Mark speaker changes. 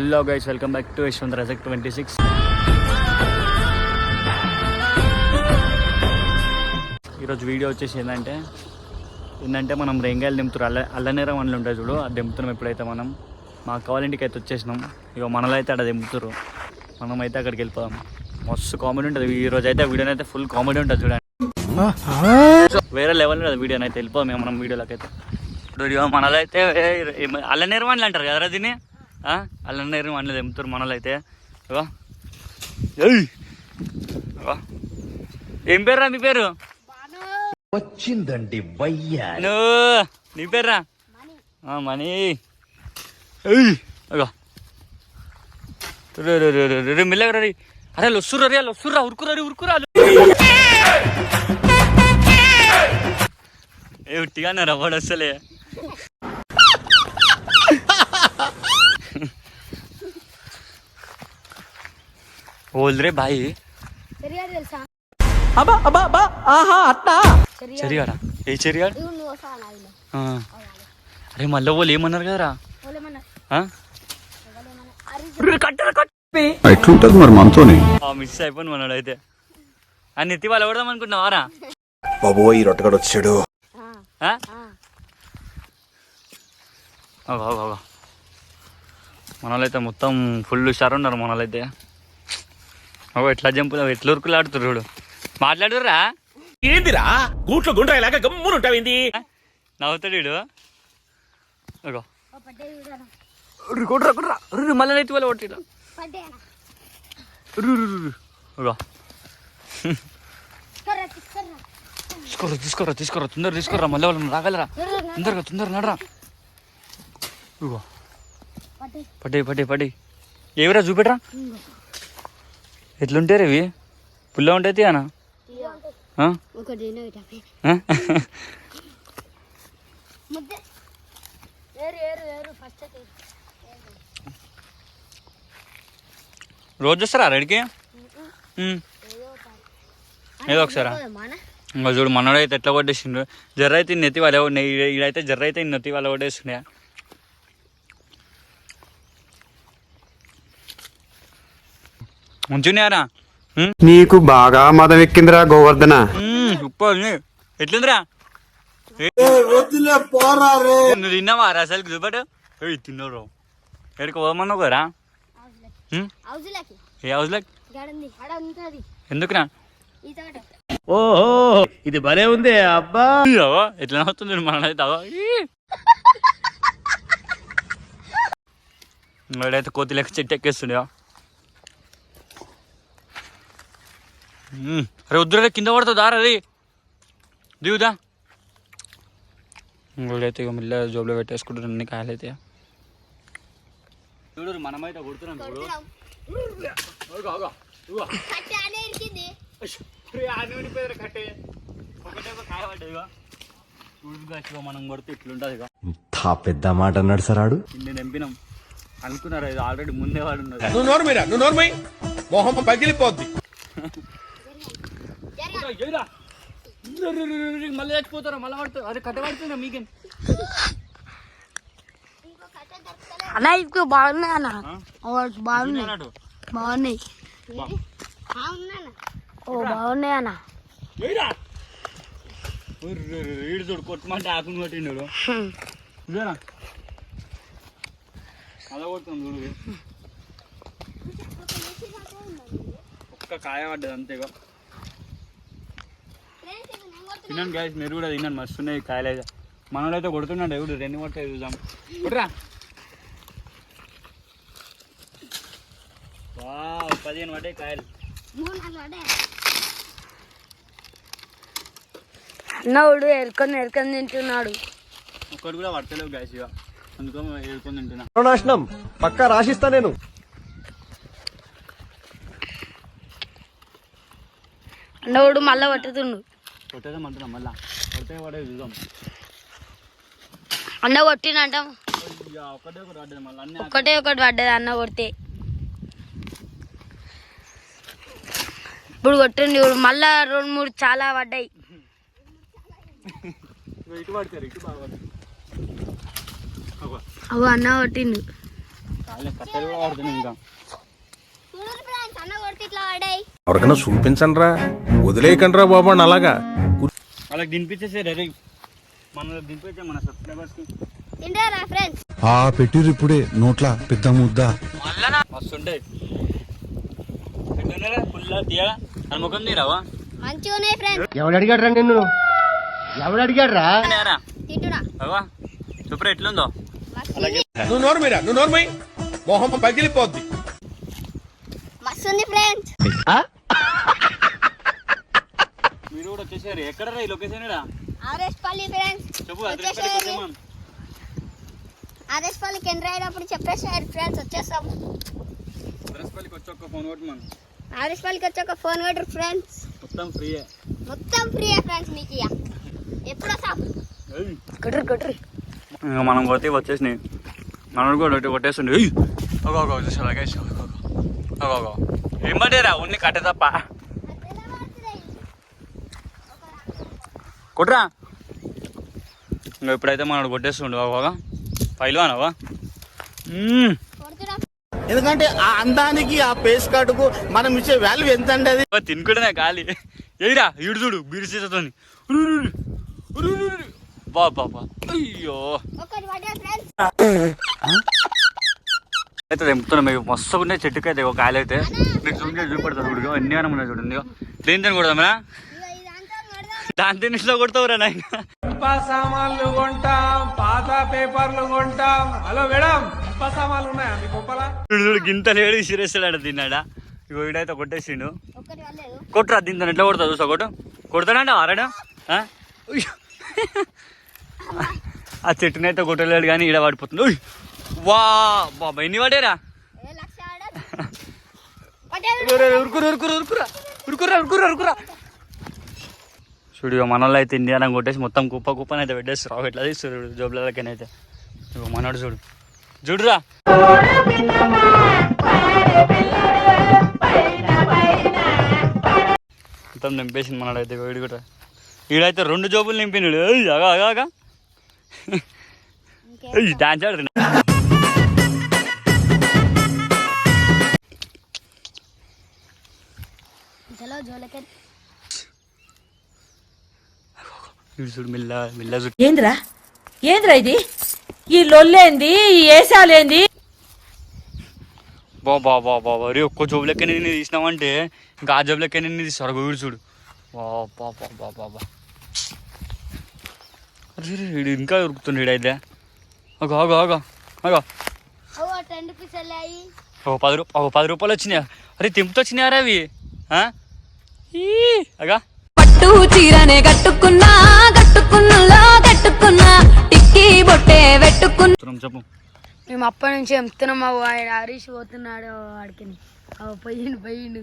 Speaker 1: Hello guys welcome back to Yashwant Rajak twenty six ఈరోజు video వచ్చేసి ఏంటంటే ఏంటంటే మనం రేంగాయలు దింపుతారు. అల్ల అల్లనేరం వండ్లు ఉంటాయి చూడు అది దింపుతున్నాం ఎప్పుడైతే మనం. మా కావాలింటికి అయితే వచ్చేసినాం. ఇక మనలో అయితే అక్కడ దింపుతారు మనం అయితే అక్కడికి వెళ్ళిపోదాం. మస్తు కామెడీ ఉంటుంది. ఈ రోజు అయితే వీడియోని అయితే ఫుల్ కామెడీ ఉంటుంది చూడండి. వేరే లెవెల్ ఉంటుంది వీడియోని అయితే. వెళ్ళిపోదాం మనం వీడియోలోకి అయితే. మనలో అయితే అల్లనేరం అంటారు కదరా దీన్ని? ఆ? అల్లనేరం వండ్లు దింపుతారు మనలో అయితే. ఏం పేరు రా నీ పేరు?
Speaker 2: వచ్చిందండి
Speaker 1: నీ! పేర్రా? ఏయ్! అగో రే, రే, మెల్లగా. అరే లొస్సురా రే లొస్సురా ఉరుకురా రే ఉరుకురా. ఏ ఉట్టిగా నా రవ్వడు అసలే. ఓల్రే బాయ్
Speaker 3: చెరియాడు తెలుసా
Speaker 1: చెరిగాడా ఏ చెరిగాడు
Speaker 3: ఇవి నువ్వు వస్తావా నాదిలో
Speaker 1: ఆ. అరే మళ్ళీ వాళ్ళు ఏమన్నారు కదరా
Speaker 4: ఎట్లుంటది మరి మనతోని
Speaker 1: మిస్ అయిపోయింది మనోడు అయితే ఆ నెత్తి వాళ్ళు ఎవడదాం అనుకుంటున్నావారా
Speaker 2: బాబోయ్ రొట్టగడు వచ్చాడు.
Speaker 1: మనోళ్ళైతే మొత్తం ఫుల్ హుషారు ఉన్నారు మనోళ్ళైతే అగో ఎట్లా జంపులు ఎట్లా ఉరుకులు ఆడుతున్నారు చూడు. మాట్లాడురా
Speaker 5: ఏందిరా? గూట్లో గుండ్రాయిలాగా గమ్మునుంటావింది?
Speaker 1: నవ్వుతాడు వీడు.
Speaker 3: ఓ
Speaker 1: కొట్టురా కొట్టురా ఉర్రు, మళ్ళీ నెత్తి వాళ్ళు. అగో
Speaker 3: తీసుకురా తీసుకురా
Speaker 1: తీసుకోరా తొందర తీసుకోరా మళ్ళీ వాళ్ళు రాగలరా? తొందరగా తొందరగా నడరా. ఇగో.
Speaker 3: పడ్డే
Speaker 1: పడ్డాయి పడ్డాయి పడ్డాయి. ఏవిరా చూపెట్రా? ఎట్లుంటారు ఇవి పుల్ల ఉంటాయి అన్న రోజు వస్తారా రెడికి ఏదో ఒకసారా? ఇంకా చూడు మనోడైతే ఎట్లా కొట్టేసిండ్రు జర్ర అయితే ఈ నెత్తి వాళ్ళ ఈడైతే జర్ర అయితే ఈ నెత్తి వాళ్ళ కొట్టేస్తుండే ఉంచున్నారా
Speaker 4: నీకు బాగా మదం ఎక్కిందిరా గోవర్ధన.
Speaker 1: ఉప్పు ఉంది. ఎట్లుందిరా? నువ్వు తిన్నావా? రా అసలు చూపడు ఏయ్ తిన్నారు ఎక్కడికి పోమన్నావు కదరా ఏ హౌస్ లైక్
Speaker 3: గడంది. అడ ఉంటుంది.
Speaker 1: ఎందుకురా?
Speaker 3: ఈ తోట.
Speaker 5: ఓహో ఇది భలే ఉంది అబ్బా.
Speaker 1: ఎట్లా నవ్వుతుంది మన అయితే కోతి లెక్క చెట్టు ఎక్కేస్తుండే అరే వద్దురే కింద పడుతుందా రే. దిగుదా. వాడైతే ఇక మళ్ళీ జోబులో పెట్టేసుకుంటారు అన్ని కాయలు అయితే చూడు మనమైతే కొడుతున్నాం చూడు మనం కొడితే ఇట్లుంటుంది
Speaker 2: పెద్ద మాట అన్నాడు సరాడు
Speaker 1: నేను ఎంపినాం అనుకున్నారు ఇది ఆల్రెడీ ముందే వాడు ఉన్నారు
Speaker 5: నువ్వు నోర్మిరా నువ్వు నోర్మై మొహం పగిలిపోద్ది.
Speaker 1: మళ్ళీ చచ్చిపోతారా? మళ్ళీ పడుతుంది అరే కట్ట పడుతుందా మీకేం?
Speaker 3: అన్న ఇప్పుడు బాగున్నాయి అన్న. బాగున్నాయి. బాగున్నాయి. ఓ బాగున్నాయి అన్న.
Speaker 1: ఈడు చూడు కొట్టమంటే ఆకుని కొట్టిండు. ఇదేనా? అలా కొడుతుంది చూడు. ఒక్క కాయ పడ్డది అంతేగా తినండి గాయస్ మీరు కూడా తినండి మస్తు ఉన్నాయి కాయలు అయితే. కొడుతున్నాడు ఎవడు రెండు కొట్టే చూద్దాం. కొట్టరా వావ్, పదిహేను పడ్డాయి కాయలు.
Speaker 3: అన్నవుడు ఎరుకొని ఎరుకొని తింటున్నాడు.
Speaker 1: ఒక్కటి కూడా పడతలేవు గాయస్ ఇక అందుకో ఏడుకొని తింటున్నా.
Speaker 2: నాశనం పక్కా రాసిస్తా నేను.
Speaker 3: అన్నవుడు మళ్ళా పట్టుతుండు.
Speaker 1: కొట్టేదాం అంటున్నాం మళ్ళా. పడే చూద్దాం.
Speaker 3: అన్న కొట్టినంట
Speaker 1: ఇక ఒక్కటే ఒకటి పడ్డది మళ్ళీ అన్నీ
Speaker 3: ఒక్కటే ఒకటి పడ్డది అన్న కొడితే. ఇప్పుడు కొట్టింది ఇప్పుడు మళ్ళా రెండు మూడు చాలా పడ్డాయి. అవు అన్న కొట్టిండు.
Speaker 1: ఇంకా
Speaker 3: చూడు ఫ్రెండ్స్ అన్న కొడితే ఇట్లా
Speaker 5: ఎవరికైనా చూపించండి రా వదిలేయకండి రా బాబు అని అలాగా.
Speaker 1: వాళ్ళకి దింపించేసారు అరే మన దింపించే మన సబ్స్క్రైబర్స్కి
Speaker 3: తింటారా ఫ్రెండ్స్
Speaker 4: ఆ పెట్టిరు ఇప్పుడే నోట్ల పెద్ద ముద్ద.
Speaker 1: మస్తు ఉంటాయి ఎట్లున్నారా ఫుల్ తీయగా మన ముఖం తీరావా
Speaker 3: మంచిగా ఉన్నాయి ఫ్రెండ్స్
Speaker 2: ఎవడు అడిగాడు రా నిన్ను? ఎవడు అడిగాడు రా
Speaker 1: తిన్నారా
Speaker 3: తింటున్నా.
Speaker 1: అవా సూపర్ ఎట్లుందో.
Speaker 3: మస్తుంది
Speaker 5: నువ్వు నోర్మైరా నువ్వు నోర్మై మొహం పగిలిపోద్ది.
Speaker 3: మస్తుంది ఫ్రెండ్స్
Speaker 1: మీరు కూడా వచ్చేసారు. ఎక్కడ రా ఈ లొకేషన్
Speaker 3: పల్లి ఫ్రెండ్స్
Speaker 1: చెప్పు
Speaker 3: ఎంటర్ అయినప్పుడు చెప్పేసారు ఫ్రెండ్స్ వచ్చేస్తాం
Speaker 1: అడ్రస్ పల్లికి వచ్చి ఒక్క ఫోన్ కొట్టి మనం
Speaker 3: ఆర్ఎస్ పల్లికి వచ్చి ఒక ఫోన్ పెట్టరు ఫ్రెండ్స్
Speaker 1: మొత్తం ఫ్రీయే
Speaker 3: మొత్తం ఫ్రీ ఫ్రెండ్స్ మీకు ఇక. ఎప్పుడు వస్తాం?
Speaker 1: ఇంకా మనం కొడితే వచ్చేసినాయి. మనం కూడా కొట్టేస్తుండే! ఒక ఒక పడేరా ఉన్ని కట్టే తప్ప. కొట్రా. ఇంకా ఇప్పుడైతే మనం కొట్టేస్తుండే ఒక పైలు అనవా
Speaker 6: ఎందుకంటే ఆ అందానికి ఆ పేస్ కార్డుకు మనం ఇచ్చే వాల్యూ ఎంత అండి అది
Speaker 1: తినుకుంటేనే ఖాళీ ఏయిరా ఇడు చూడు బీడి సీతతోని బా బాబా అయ్యో. అయితే తెంపుతున్నాం మీకు మస్తు ఉన్నాయి చెట్టుకి అయితే ఒక కాయలు అయితే మీకు జూమ్ చేసి చూపెడతారు చూడు ఎన్ని అని ఉన్నాయి చూడండి. దేని తిని కొడదామరా దాని తినిలో కొడతావురా నాయన?
Speaker 7: సామాన్లు కొంటాం పాత పేపర్లు కొంటాం. హలో మేడం ఇప్ప సామాన్లు ఉన్నాయా మీ గొప్పలా
Speaker 1: చూడు చూడు గింత లేడు సిరేస్తాడు తిన్నాడా? ఇగో వీడైతే కొట్టేసిండు. కొట్టురా దీంతో ఎట్లా కొడతా చూసా కొట్టు? కొడతాడంట ఆరాడు ఆ? చెట్టునైతే కొట్టలేడు కానీ ఈడ పడిపోతుంది! వా బాబా ఎన్ని పడేరా ఉరుకురు ఉరుకురు ఉరుకురా. ఉరుకురా ఉరుకురా ఉరుకురా చూడు మనలో అయితే ఇండియానా కొట్టేసి మొత్తం కుప్ప కుప్పని అయితే పెట్టేస్తారు రావు. ఎట్లా తీస్తారు జోబులకైతే మనోడు చూడు. చూడురా. మొత్తం నింపేసింది మనోడు అయితే. వీడు కూడా. వీడైతే రెండు జోబులు నింపినాడు. అగా అగా డాన్స్ ఆడుతున్నా.
Speaker 3: చలో జోలకే
Speaker 1: వీడు చూడు మిల్ల మిల్ల చూడు
Speaker 8: ఏంద్రా? ఏంద్రా ఇది? ఈ లొల్లేంది? ఈ ఏసాలేంది?
Speaker 1: బా బా బా బా మరి ఒక్క జోబు లెక్క నేను తీసినామంటే ఇంకా ఆ జోబు లెక్క నేను తీస్తారు. వీడు చూడు. బా బా బా బా బా బా. అరే ఇంకా ఉరుకుతుండు వీడైతే అగో అగో అగో అగో.
Speaker 3: ఓ
Speaker 1: ఒక పది రూప ఒక పది రూపాయలు వచ్చినాయా? అరే తింపుతో వచ్చినాయారా అవి? అగా.
Speaker 9: పట్టు చీరనే కట్టుకున్నా కట్టుకున్నలో కట్టుకున్నా టిక్కీ బొట్టే పెట్టుకున్నా
Speaker 1: చెప్పు.
Speaker 10: మేము అప్పటి నుంచి చెప్తున్నాం వాడు హరీష్ పోతున్నాడు వాడికి పోయిండు పోయిండు.